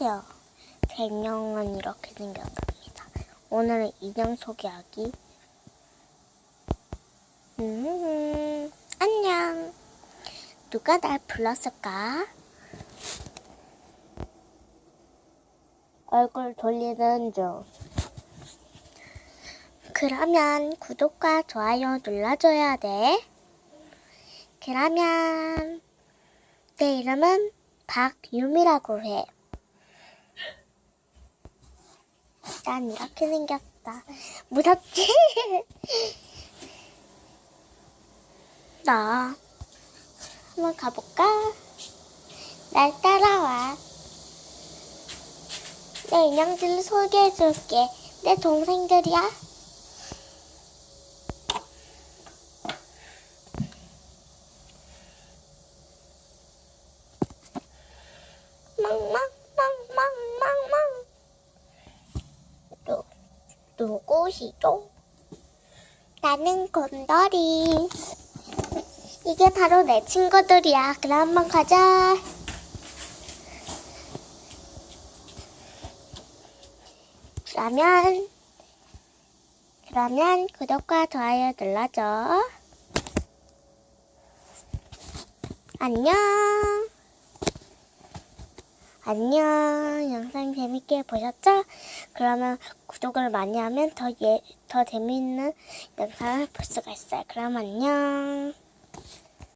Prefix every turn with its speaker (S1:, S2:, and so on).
S1: 안녕하세요. 제 인형은 이렇게 생겼답니다. 오늘은 인형 소개하기. 음, 안녕. 누가 날 불렀을까? 얼굴 돌리는 중. 그러면 구독과 좋아요 눌러줘야 돼. 그러면 내 이름은 박유미라고 해. 난 이렇게 생겼다. 무섭지? 나 한번 가볼까? 날 따라와. 내 인형들을 소개해줄게. 내 동생들이야. 망망 누구시죠? 나는 곰돌이. 이게 바로 내 친구들이야. 그럼 한번 가자. 그러면, 그러면 구독과 좋아요 눌러줘. 안녕. 안녕. 영상 재밌게 보셨죠? 그러면 구독을 많이 하면 더, 예, 더 재밌는 영상을 볼 수가 있어요. 그럼 안녕.